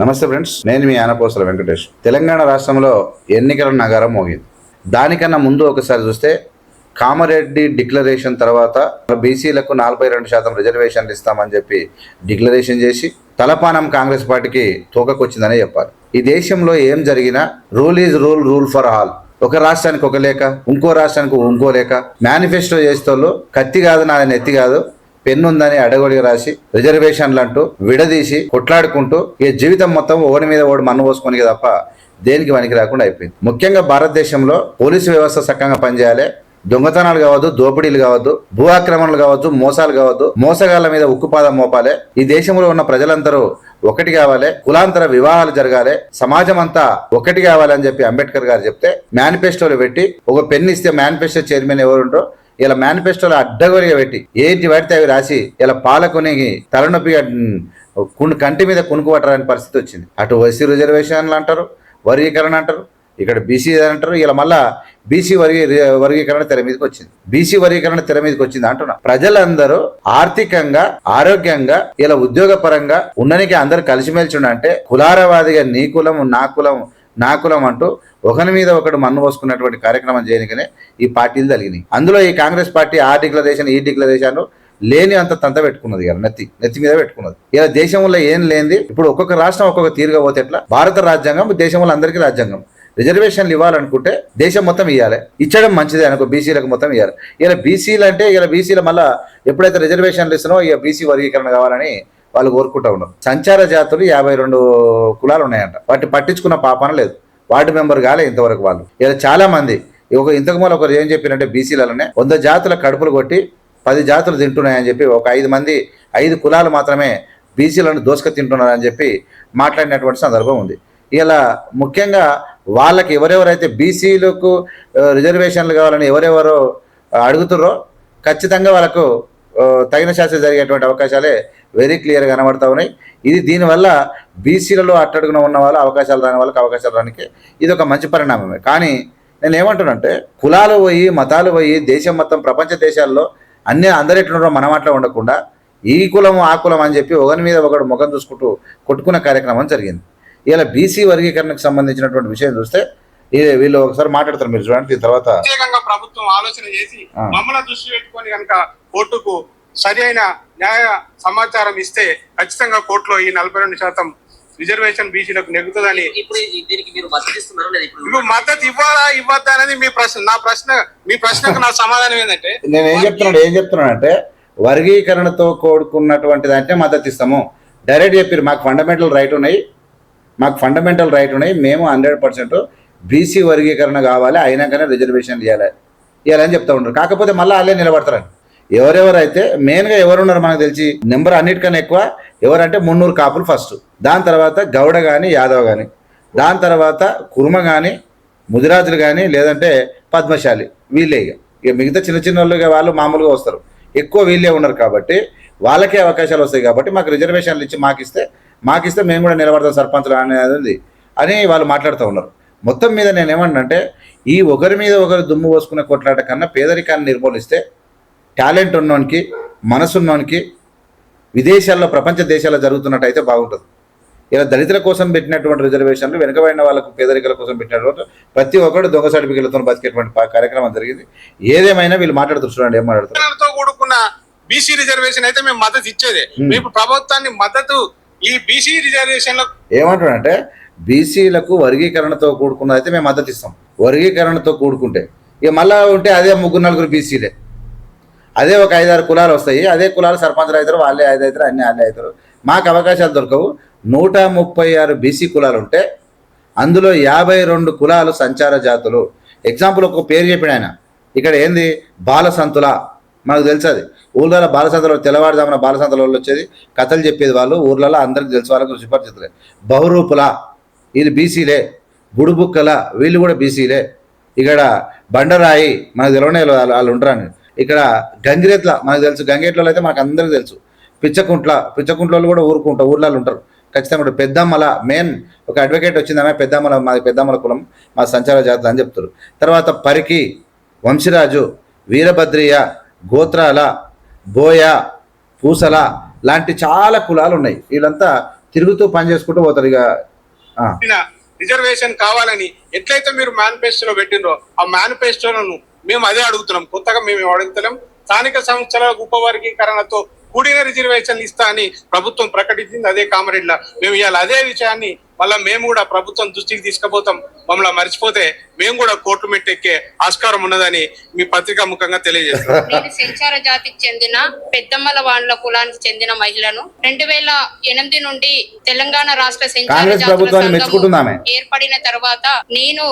నమస్తే ఫ్రెండ్స్ నేను మీ ఆనపోసల వెంకటేష్. తెలంగాణ రాష్ట్రంలో ఎన్నికల నగరం మోగింది. దానికన్నా ముందు ఒకసారి చూస్తే కామారెడ్డి డిక్లరేషన్ తర్వాత బీసీలకు నలభై రెండు శాతం రిజర్వేషన్లు ఇస్తామని చెప్పి డిక్లరేషన్ చేసి తలపానం కాంగ్రెస్ పార్టీకి తోకకొచ్చిందనే చెప్పాలి. ఈ దేశంలో ఏం జరిగినా rule is rule rule for all. ఒక రాష్ట్రానికి ఒక లేక ఇంకో రాష్ట్రానికి ఇంకో లేక మేనిఫెస్టో చేసేటోళ్ళు కత్తి కాదు నాది ఎత్తి కాదు. పెన్ను ఉందని అడగొడిగా రాసి రిజర్వేషన్లు అంటూ విడదీసి కొట్లాడుకుంటూ ఈ జీవితం మొత్తం ఓడి మీద ఓడి మన్ను పోసుకొని తప్ప దేనికి పనికి రాకుండా అయిపోయింది. ముఖ్యంగా భారతదేశంలో పోలీసు వ్యవస్థ సక్కంగా పనిచేయాలి. దొంగతనాలు కావద్దు దోపిడీలు కావద్దు భూ ఆక్రమణలు కావద్దు మోసాలు కావద్దు మోసగాళ్ళ మీద ఉక్కుపాదం మోపాలి. ఈ దేశంలో ఉన్న ప్రజలందరూ ఒకటి కావాలి. కులాంతర వివాహాలు జరగాలి. సమాజం అంతా ఒకటి కావాలి అని చెప్పి అంబేద్కర్ గారు చెప్తే మేనిఫెస్టోలు పెట్టి ఒక పెన్ ఇస్తే మేనిఫెస్టో చైర్మన్ ఎవరుంటారో ఇలా మేనిఫెస్టోలో అడ్డగోలిగా పెట్టి ఏంటి పడితే అవి రాసి ఇలా పాలకుని తలనొప్పిగా కుణ్ కంటి మీద కునుకు పట్టరాని పరిస్థితి వచ్చింది. అటు ఓసీ రిజర్వేషన్లు అంటారు వర్గీకరణ అంటారు ఇక్కడ బీసీ అంటారు ఇలా మళ్ళా బీసీ వర్గీ వర్గీకరణ తెర మీదకి వచ్చింది. బీసీ వర్గీకరణ తెర మీదకి వచ్చింది అంటున్నా. ప్రజలందరూ ఆర్థికంగా ఆరోగ్యంగా ఇలా ఉద్యోగ పరంగా ఉండనికి అందరు కలిసిమెలిసి అంటే కులారవాదిగా నీ కులం నా కులం నా కులం అంటూ ఒకరి మీద ఒకడు మన్ను పోసుకున్నటువంటి కార్యక్రమం చేయనికనే ఈ పార్టీలు జరిగినాయి. అందులో ఈ కాంగ్రెస్ పార్టీ ఆ డిక్లరేషన్ ఈ డిక్లరేషన్ లేని అంత తంత పెట్టుకున్నది ఇక నెత్తి నెత్తి మీద పెట్టుకున్నది. ఇలా దేశంలో ఏం లేనిది ఇప్పుడు ఒక్కొక్క రాష్ట్రం ఒక్కొక్క తీరుగా పోతే ఎట్లా? భారత రాజ్యాంగం దేశంలో అందరికీ రాజ్యాంగం. రిజర్వేషన్లు ఇవ్వాలనుకుంటే దేశం మొత్తం ఇవ్వాలి ఇచ్చడం మంచిదే అనుకో బీసీలకు మొత్తం ఇవ్వాలి ఇలా బీసీలు అంటే ఇలా బీసీల మళ్ళా ఎప్పుడైతే రిజర్వేషన్లు ఇస్తున్నో ఇక బీసీ వర్గీకరణ కావాలని వాళ్ళు కోరుకుంటా ఉన్నారు. సంచార జాతులు యాభై రెండు కులాలు ఉన్నాయంట. వాటిని పట్టించుకున్న పాపన లేదు. వార్డు మెంబర్ కాలే ఇంతవరకు వాళ్ళు. ఇలా చాలా మంది ఒక ఇంతకు ముందు ఒకరు ఏం చెప్పినంటే బీసీలలోనే వంద జాతుల కడుపులు కొట్టి పది జాతులు తింటున్నాయని చెప్పి ఒక ఐదు మంది ఐదు కులాలు మాత్రమే బీసీలను దోసుక తింటున్నారని చెప్పి మాట్లాడినటువంటి సందర్భం ఉంది. ఇలా ముఖ్యంగా వాళ్ళకి ఎవరెవరైతే బీసీలకు రిజర్వేషన్లు కావాలని ఎవరెవరో అడుగుతుర్రో ఖచ్చితంగా వాళ్ళకు తగిన శాస్త్ర జరిగేటువంటి అవకాశాలే వెరీ క్లియర్గా కనబడతా ఉన్నాయి. ఇది దీనివల్ల బీసీలలో అట్టడుగున ఉన్న వాళ్ళు అవకాశాలు రాని వాళ్ళకి అవకాశాలు రానికి ఇది ఒక మంచి పరిణామమే. కానీ నేను ఏమంటున్నానంటే కులాలు పోయి మతాలు పోయి దేశం మొత్తం ప్రపంచ దేశాల్లో అన్ని అందరు ఎట్లున్నారో మనం అట్లా ఉండకుండా ఈ కులం ఆ కులం అని చెప్పి ఒకరి మీద ఒకడు ముఖం చూసుకుంటూ కొట్టుకున్న కార్యక్రమం జరిగింది. ఇలా బీసీ వర్గీకరణకు సంబంధించినటువంటి విషయం చూస్తే ఇది వీళ్ళు ఒకసారి మాట్లాడతారు మీరు చూడండి దీని తర్వాత ప్రత్యేకంగా ప్రభుత్వం ఆలోచన చేసి. మమ్మల్ని దృష్టి పెట్టుకొని కనుక కోర్టుకు సరి అయిన న్యాయ సమాచారం ఇస్తే ఖచ్చితంగా కోర్టులో ఈ నలభై రెండు శాతం రిజర్వేషన్ బీసీలకు నెగ్గుతుందని ఇప్పుడు ఈ- దీనికి మీరు మద్దతు ఇస్తున్నారా లేదా ఇప్పుడు ఇప్పుడు మద్దతు ఇవ్వాలా ఇవ్వద్దా అనేది మీ ప్రశ్న నా ప్రశ్న మీ ప్రశ్నకు నా సమాధానం ఏంటంటే నేను ఏం చెప్తున్నాడు ఏం చెప్తున్నానంటే వర్గీకరణతో కూడుకున్నటువంటిది అంటే మద్దతు ఇస్తాము. డైరెక్ట్ చెప్పారు మాకు ఫండమెంటల్ రైట్ ఉన్నాయి. మాకు ఫండమెంటల్ రైట్ ఉన్నాయి. మేము హండ్రెడ్ పర్సెంట్ బీసీ వర్గీకరణ కావాలి అయినాకనే రిజర్వేషన్ ఇవ్వాలి ఇవ్వాలని చెప్తా ఉంటారు కాకపోతే మళ్ళీ వాళ్ళే నిలబడతారని. ఎవరెవరైతే మెయిన్గా ఎవరున్నారు మనకు తెలిసి నెంబర్ అన్నిటికన్నా ఎక్కువ ఎవరంటే మున్నూరు కాపులు ఫస్ట్ దాని తర్వాత గౌడ కానీ యాదవ్ కానీ దాని తర్వాత కుర్మ కానీ ముదిరాజులు కానీ లేదంటే పద్మశాలి. వీళ్ళే ఇక. ఇక మిగతా చిన్న చిన్న వాళ్ళు వాళ్ళు మామూలుగా వస్తారు. ఎక్కువ వీళ్ళే ఉన్నారు కాబట్టి వాళ్ళకే అవకాశాలు వస్తాయి కాబట్టి మాకు రిజర్వేషన్లు ఇచ్చి మాకు ఇస్తే మాకు ఇస్తే మేము కూడా నిలబడతాం సర్పంచులు అనేది అని వాళ్ళు మాట్లాడుతూ ఉన్నారు. మొత్తం మీద నేను ఏమన్నంటే ఈ ఒకరి మీద ఒకరు దుమ్ము పోసుకునే కొట్లాట కన్నా పేదరికాన్ని నిర్మూలిస్తే టాలెంట్ ఉన్నోనికి మనసున్నోనికి విదేశాల్లో ప్రపంచ దేశాల్లో జరుగుతున్నట్టయితే బాగుంటుంది. ఇలా దళితుల కోసం పెట్టినటువంటి రిజర్వేషన్లు వెనుకబడిన వాళ్ళకు పేదరికల కోసం పెట్టినటువంటి ప్రతి ఒక్కరు దొంగ సర్టిఫికెట్లతో బతికేటువంటి కార్యక్రమం జరిగింది. ఏదేమైనా వీళ్ళు మాట్లాడుతున్నారు చూడండి ఏం మాట్లాడుతున్నారు కూడుకున్న బీసీ రిజర్వేషన్ అయితే మేము మద్దతు ఇచ్చేదే. మేము ప్రభుత్వాన్ని మద్దతు ఈ బీసీ రిజర్వేషన్ ఏమంటాడంటే బీసీలకు వర్గీకరణతో కూడుకున్నది అయితే మేము మద్దతు ఇస్తాం. వర్గీకరణతో కూడుకుంటే. ఇక మళ్ళా ఉంటే అదే ముగ్గురు నలుగురు బీసీలే. అదే ఒక ఐదారు కులాలు వస్తాయి. అదే కులాలు సర్పంచులు అవుతారు వాళ్ళే ఐదు అవుతారు అన్నీ వాళ్ళే అవుతారు. మాకు అవకాశాలు దొరకవు. నూట ముప్పై ఆరు బీసీ కులాలు ఉంటే అందులో యాభై రెండు కులాలు సంచార జాతులు. ఎగ్జాంపుల్ ఒక పేరు చెప్పిన ఆయన. ఇక్కడ ఏంది? బాలసంతుల. మనకు తెలుసు అది ఊళ్ళలో బాలసంతలో తెల్లవారుజామున బాలసంతల వాళ్ళు వచ్చేది. కథలు చెప్పేది వాళ్ళు. ఊర్లలో అందరికి తెలుసు వాళ్ళకి సుపరిచితులే బహురూపుల. వీళ్ళు బీసీలే బుడుబుక్కల వీళ్ళు కూడా బీసీలే ఇక్కడ బండరాయి మనకు తెలవనే వాళ్ళు వాళ్ళు ఉంటారని ఇక్కడ గంగిరెట్ల మనకు తెలుసు. గంగేట్లలో అయితే మనకు అందరికీ తెలుసు. పిచ్చకుంట్ల పిచ్చకుంట్లలో కూడా ఊరుకుంటారు ఊర్లలో ఉంటారు. ఖచ్చితంగా పెద్దమ్మల మెయిన్ ఒక అడ్వకేట్ వచ్చిందమే పెద్దమ్మల మాది పెద్దమ్మల కులం. మా సంచార జాతర అని చెప్తారు. తర్వాత పరికి వంశీరాజు వీరభద్రియ గోత్రాల బోయ పూసల లాంటి చాలా కులాలు ఉన్నాయి. వీళ్ళంతా తిరుగుతూ పని చేసుకుంటూ పోతారు. ఇక రిజర్వేషన్ కావాలని ఎట్లయితే మీరు మేనిఫెస్టోలో పెట్టినరో ఆ మేనిఫెస్టోలను మేము అదే అడుగుతున్నాం. కొత్తగా మేము అడుగుతున్నాం స్థానిక సంస్థల ఉపవర్గీకరణతో కూడిన రిజర్వేషన్లు ఇస్తా అని ప్రభుత్వం ప్రకటించింది. అదే కామారెడ్డిలో మేము ఇవాళ అదే విషయాన్ని మళ్ళీ మేము కూడా ప్రభుత్వం దృష్టికి తీసుకుపోతాం. మమ్మల్ని మర్చిపోతే మేము కూడా కోర్టు మెట్టెక్కే ఆస్కారం ఉన్నదని మీ పత్రికా ముఖంగా తెలియజేస్తాం నేను సెంచార జాతికి చెందిన పెద్దమ్మల వాండ్ల కులానికి చెందిన మహిళను రెండు వేల ఎనిమిది నుండి తెలంగాణ రాష్ట్ర సెంచార జాతుల మెచ్చుకుంటుందామె. ఏర్పడిన తర్వాత నేను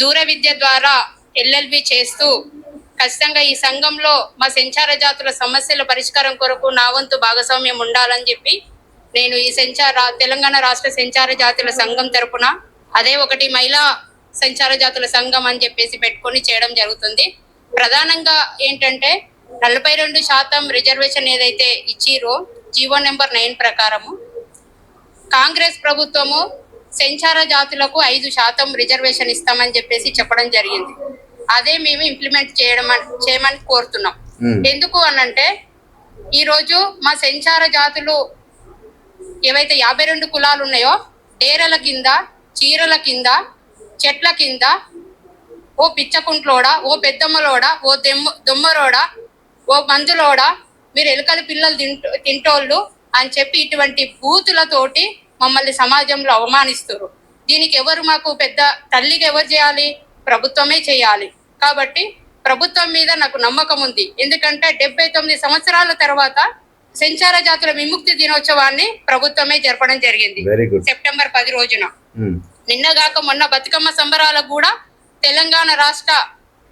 దూర విద్య ద్వారా ఎల్ఎల్బి చేస్తూ ఖచ్చితంగా ఈ సంఘంలో మా సెంచార జాతుల సమస్యల పరిష్కారం కొరకు నా వంతు భాగస్వామ్యం ఉండాలని చెప్పి నేను ఈ సెంచార తెలంగాణ రాష్ట్ర సెంచార జాతుల సంఘం తరపున అదే ఒకటి మహిళా సంచార జాతుల సంఘం అని చెప్పేసి పెట్టుకొని చేయడం జరుగుతుంది. ప్రధానంగా ఏంటంటే నలభై రెండు శాతం రిజర్వేషన్ ఏదైతే ఇచ్చిరో జీవో నెంబర్ నైన్ ప్రకారము కాంగ్రెస్ ప్రభుత్వము సెంచార జాతులకు ఐదు శాతం రిజర్వేషన్ ఇస్తామని చెప్పేసి చెప్పడం జరిగింది. అదే మేము ఇంప్లిమెంట్ చేయడం చేయమని కోరుతున్నాం. ఎందుకు అనంటే ఈరోజు మా సెంచార జాతులు ఏవైతే యాభై రెండు కులాలు ఉన్నాయో డేరల కింద చీరల కింద చెట్ల కింద ఓ పిచ్చకుంట్లోడా ఓ పెద్దమ్మలోడా ఓ దెమ్మ దొమ్మరోడా ఓ మందులోడా మీరు ఎలుకల పిల్లలు తింటూ తింటోళ్ళు అని చెప్పి ఇటువంటి బూతులతోటి మమ్మల్ని సమాజంలో అవమానిస్తారు దీనికి ఎవరు మాకు పెద్ద తల్లికి ఎవరు చేయాలి? ప్రభుత్వమే చేయాలి. కాబట్టి ప్రభుత్వం మీద నాకు నమ్మకం ఉంది. ఎందుకంటే డెబ్బై తొమ్మిది సంవత్సరాల తర్వాత సెంచార జాతుల విముక్తి దినోత్సవాన్ని ప్రభుత్వమే జరపడం జరిగింది. సెప్టెంబర్ పది రోజున. నిన్నగాక మొన్న బతుకమ్మ సంబరాలకు కూడా తెలంగాణ రాష్ట్ర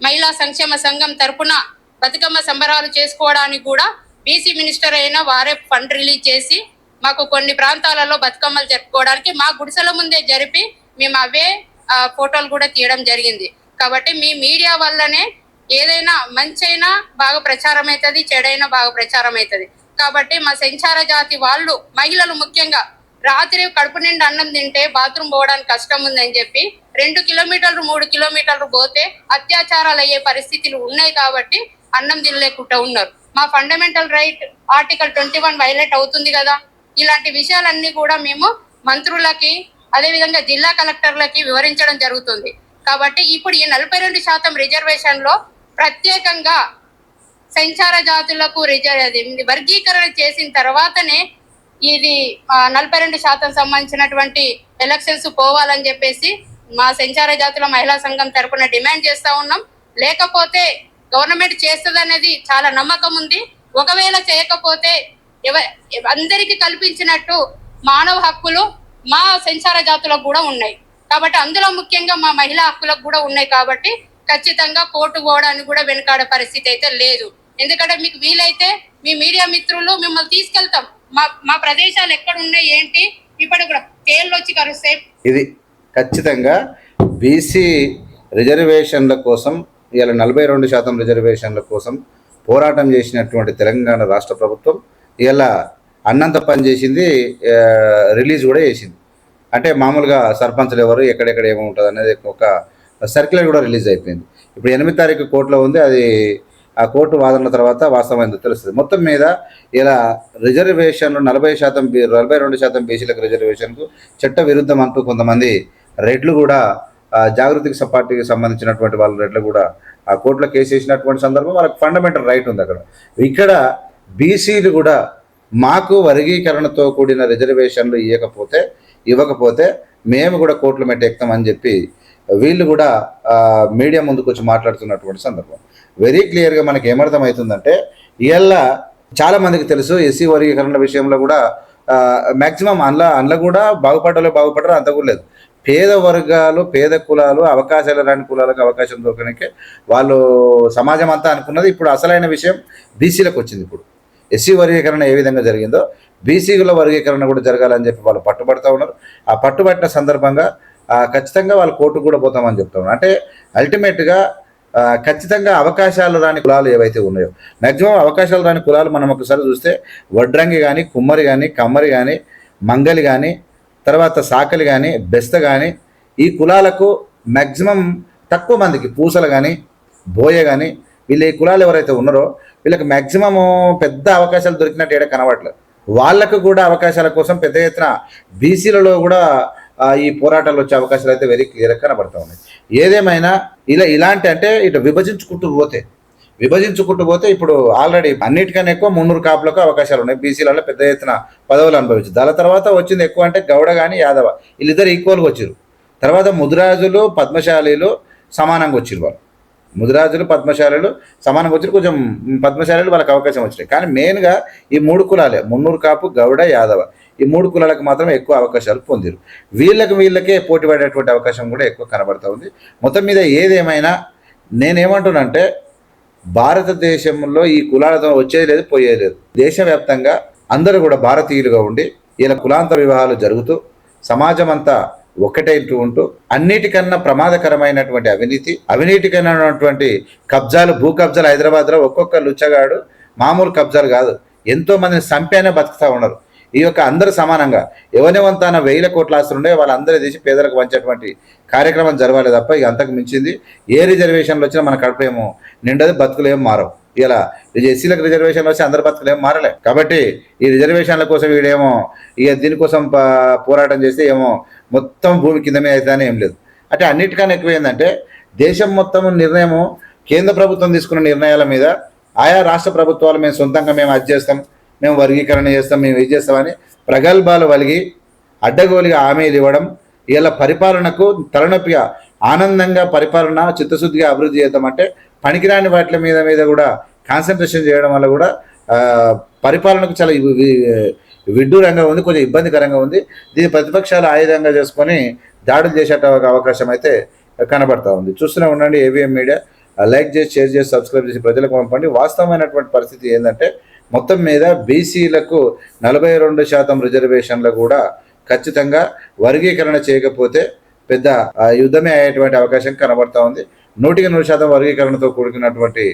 మహిళా సంక్షేమ సంఘం తరపున బతుకమ్మ సంబరాలు చేసుకోవడానికి కూడా బీసీ మినిస్టర్ అయిన వారే ఫండ్ రిలీజ్ చేసి మాకు కొన్ని ప్రాంతాలలో బతుకమ్మలు జరుపుకోవడానికి మా గుడిసెల ముందే జరిపి మేము అవే ఫోటోలు కూడా తీయడం జరిగింది. కాబట్టి మీ మీడియా వల్లనే ఏదైనా మంచైనా బాగా ప్రచారం అవుతుంది చెడైనా బాగా ప్రచారం అవుతుంది కాబట్టి మా సంచార జాతి వాళ్ళు మహిళలు ముఖ్యంగా రాత్రి కడుపు నిండా అన్నం తింటే బాత్రూమ్ పోవడానికి కష్టం ఉందని చెప్పి రెండు కిలోమీటర్లు మూడు కిలోమీటర్లు పోతే అత్యాచారాలు అయ్యే పరిస్థితులు ఉన్నాయి కాబట్టి అన్నం తినలేకుండా ఉన్నారు. మా fundamental right article twenty one violate అవుతుంది కదా. ఇలాంటి విషయాలన్నీ కూడా మేము మంత్రులకి అదేవిధంగా జిల్లా కలెక్టర్లకి వివరించడం జరుగుతుంది. కాబట్టి ఇప్పుడు ఈ నలభై రెండు శాతం రిజర్వేషన్లో ప్రత్యేకంగా సంచార జాతులకు రిజర్వ్ వర్గీకరణ చేసిన తర్వాతనే ఇది నలభై రెండు శాతం సంబంధించినటువంటి ఎలక్షన్స్ పోవాలని చెప్పేసి మా సంచార జాతుల మహిళా సంఘం తరపున డిమాండ్ చేస్తా ఉన్నాం. లేకపోతే గవర్నమెంట్ చేస్తుంది అనేది చాలా నమ్మకం ఉంది. ఒకవేళ చేయకపోతే ఎవ అందరికీ కల్పించినట్టు మానవ హక్కులు మా సంచార జాతులకు కూడా ఉన్నాయి. కాబట్టి అందులో ముఖ్యంగా మా మహిళా హక్కులకు కూడా ఉన్నాయి కాబట్టి ఖచ్చితంగా కోర్టు పోవడానికి కూడా వెనుకాడే పరిస్థితి అయితే లేదు. ఎందుకంటే మీకు వీలైతే మీ మీడియా మిత్రులు మిమ్మల్ని తీసుకెళ్తాం. మా మా ప్రదేశాలు ఎక్కడ ఉన్నాయి ఏంటి? ఇప్పుడు కూడా తేళ్ళు వచ్చి కరుస్తాయి. ఇది ఖచ్చితంగా బీసీ రిజర్వేషన్ల కోసం ఇవాళ నలభై రెండు శాతం రిజర్వేషన్ల కోసం పోరాటం చేసినటువంటి తెలంగాణ రాష్ట్ర ప్రభుత్వం ఇలా అన్నంత పని చేసింది రిలీజ్ కూడా చేసింది. అంటే మామూలుగా సర్పంచ్లు ఎవరు ఎక్కడెక్కడ ఏముంటుంది అనేది ఒక సర్క్యులర్ కూడా రిలీజ్ అయిపోయింది. ఇప్పుడు ఎనిమిది తారీఖు కోర్టులో ఉంది అది ఆ కోర్టు వాదనల తర్వాత వాస్తవం తెలుస్తుంది. మొత్తం మీద ఇలా రిజర్వేషన్లు నలభై శాతం నలభై రెండు శాతం బీసీలకు రిజర్వేషన్కు చట్ట విరుద్ధం అంటూ కొంతమంది రెడ్లు కూడా జాగృతికి పార్టీకి సంబంధించినటువంటి వాళ్ళ రెడ్లు కూడా ఆ కోర్టులో కేసు వేసినటువంటి సందర్భం వాళ్ళకి ఫండమెంటల్ రైట్ ఉంది అక్కడ. ఇక్కడ బీసీలు కూడా మాకు వర్గీకరణతో కూడిన రిజర్వేషన్లు ఇవ్వకపోతే ఇవ్వకపోతే మేము కూడా కోర్టులు మెట్టెక్తామని చెప్పి వీళ్ళు కూడా మీడియా ముందుకు వచ్చి మాట్లాడుతున్నటువంటి సందర్భం. వెరీ క్లియర్గా మనకి ఏమర్థమవుతుందంటే ఇవాళ చాలా మందికి తెలుసు ఎస్సీ వర్గీకరణ విషయంలో కూడా మ్యాక్సిమం అందులో అందులో కూడా బాగుపడ్డలో బాగుపడరు అంత కూడా లేదు. పేద వర్గాలు పేద కులాలు అవకాశాలు రాని కులాలకు అవకాశం దొరకనికే వాళ్ళు సమాజం అంతా అనుకున్నది ఇప్పుడు అసలైన విషయం బీసీలకు వచ్చింది ఇప్పుడు. ఎస్సీ వర్గీకరణ ఏ విధంగా జరిగిందో బీసీల వర్గీకరణ కూడా జరగాలని చెప్పి వాళ్ళు పట్టుబడతా ఉన్నారు. ఆ పట్టుబట్టిన సందర్భంగా ఖచ్చితంగా వాళ్ళు కోర్టుకు కూడా పోతామని చెప్తా ఉన్నారు. అంటే అల్టిమేట్గా ఖచ్చితంగా అవకాశాలు రాని కులాలు ఏవైతే ఉన్నాయో మ్యాక్సిమం అవకాశాలు రాని కులాలు మనం ఒకసారి చూస్తే వడ్రంగి కానీ కుమ్మరి కానీ కమ్మరి కానీ మంగలి కానీ తర్వాత సాకలి కానీ బెస్త కానీ ఈ కులాలకు మ్యాక్సిమం తక్కువ మందికి పూసలు కానీ బోయ కానీ వీళ్ళు ఈ కులాలు ఎవరైతే ఉన్నారో వీళ్ళకి మ్యాక్సిమము పెద్ద అవకాశాలు దొరికినట్టు ఏడా కనబడట్లేదు వాళ్ళకు కూడా అవకాశాల కోసం పెద్ద ఎత్తున బీసీలలో కూడా ఈ పోరాటాలు వచ్చే అవకాశాలు అయితే వెరీ క్లియర్గా కనబడతా ఉన్నాయి. ఏదేమైనా ఇలా ఇలాంటి అంటే ఇటు విభజించుకుంటూ పోతే విభజించుకుంటూ పోతే ఇప్పుడు ఆల్రెడీ అన్నిటికన్నా ఎక్కువ మున్నూరు కాపులకు అవకాశాలు ఉన్నాయి. బీసీలలో పెద్ద ఎత్తున పదవులు అనుభవించు దాని తర్వాత వచ్చింది ఎక్కువ అంటే గౌడ కానీ యాదవ వీళ్ళిద్దరు ఈక్వల్గా వచ్చారు తర్వాత ముదిరాజులు పద్మశాలీలు సమానంగా వచ్చారు వాళ్ళు. ముదిరాజులు పద్మశాలీలు సమానంగా వచ్చి కొంచెం పద్మశాలీలు వాళ్ళకి అవకాశం వచ్చినాయి. కానీ మెయిన్గా ఈ మూడు కులాలే మున్నూరు కాపు గౌడ యాదవ. ఈ మూడు కులాలకు మాత్రం ఎక్కువ అవకాశాలు పొందిరు. వీళ్ళకి వీళ్ళకే పోటీ పడేటువంటి అవకాశం కూడా ఎక్కువ కనబడుతూ ఉంది. మొత్తం మీద ఏదేమైనా నేనేమంటున్నానంటే భారతదేశంలో ఈ కులాలతో వచ్చేది లేదు పోయేది లేదు. దేశవ్యాప్తంగా అందరూ కూడా భారతీయులుగా ఉండి ఇలా కులాంతర వివాహాలు జరుగుతూ సమాజం అంతా ఒకటైంటూ ఉంటూ అన్నిటికన్నా ప్రమాదకరమైనటువంటి అవినీతి అవినీతికరమైనటువంటి కబ్జాలు భూ కబ్జాలు హైదరాబాద్లో ఒక్కొక్క లుచ్చగాడు మామూలు కబ్జాలు కాదు. ఎంతో మందిని చంపైనా ఉన్నారు. ఈ యొక్క అందరూ సమానంగా ఎవరివంతాన వేల కోట్ల ఆస్తులు ఉండే వాళ్ళందరూ తీసి పేదలకు పంచేటువంటి కార్యక్రమం జరగాలి తప్ప ఇక అంతకు మించింది. ఏ రిజర్వేషన్లు వచ్చినా మన కడుపేమో నిండదు బతుకులు ఏం మారవు. ఇలా ఎస్సీలకు రిజర్వేషన్లు వచ్చి అందరి బతుకులు ఏం మారలే. కాబట్టి ఈ రిజర్వేషన్ల కోసం వీడేమో ఇక దీనికోసం పోరాటం చేస్తే ఏమో మొత్తం భూమి కింద మీద అవుతుందని ఏం లేదు. అంటే అన్నిటికన్నా ఎక్కువ ఏంటంటే దేశం మొత్తం నిర్ణయము కేంద్ర ప్రభుత్వం తీసుకున్న నిర్ణయాల మీద ఆయా రాష్ట్ర ప్రభుత్వాలు మేము సొంతంగా మేము అది చేస్తాం. మేము వర్గీకరణ చేస్తాం మేము ఇది చేస్తామని ప్రగల్భాలు వలిగి అడ్డగోలుగా హామీలు ఇవ్వడం ఇలా పరిపాలనకు తలనొప్పిగా ఆనందంగా పరిపాలన చిత్తశుద్ధిగా అభివృద్ధి చేద్దామంటే పనికిరాని వాటి మీద మీద కూడా కాన్సన్ట్రేషన్ చేయడం వల్ల కూడా పరిపాలనకు చాలా విడ్డూరంగా ఉంది కొంచెం ఇబ్బందికరంగా ఉంది. దీని ప్రతిపక్షాలు ఆయుధంగా చేసుకొని దాడులు చేసే అవకాశం అయితే కనబడతా ఉంది. చూస్తూనే ఉండండి ఏవిఎం మీడియా లైక్ చేసి షేర్ చేసి సబ్స్క్రైబ్ చేసి ప్రజలకు పంపండి. వాస్తవమైనటువంటి పరిస్థితి ఏంటంటే మొత్తం మీద బీసీలకు నలభై రెండు శాతం రిజర్వేషన్లు కూడా ఖచ్చితంగా వర్గీకరణ చేయకపోతే పెద్ద ఆ, యుద్ధమే అయ్యేటువంటి అవకాశం కనబడతా ఉంది. నూటికి నూరు శాతం వర్గీకరణతో కూడుకున్నటువంటి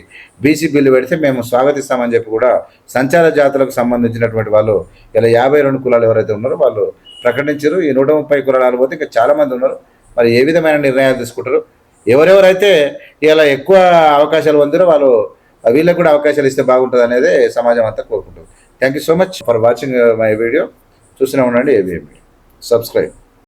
బీసీ బిల్లు పెడితే మేము స్వాగతిస్తామని చెప్పి కూడా సంచార జాతులకు సంబంధించినటువంటి వాళ్ళు ఇలా యాభై రెండు కులాలు ఎవరైతే ఉన్నారో వాళ్ళు ప్రకటించారు. ఈ నూట ముప్పై కులాలు పోతే ఇంకా చాలామంది ఉన్నారు. మరి ఏ విధమైన నిర్ణయాలు తీసుకుంటారు? ఎవరెవరైతే ఇలా ఎక్కువ అవకాశాలు పొందిరో వాళ్ళు వీళ్ళకి కూడా అవకాశాలు ఇస్తే బాగుంటుంది అనేది సమాజం అంతా కోరుకుంటుంది. Thank you so much for watching my video చూస్తూనే ఉండండి ఏబిఎంబి సబ్స్క్రైబ్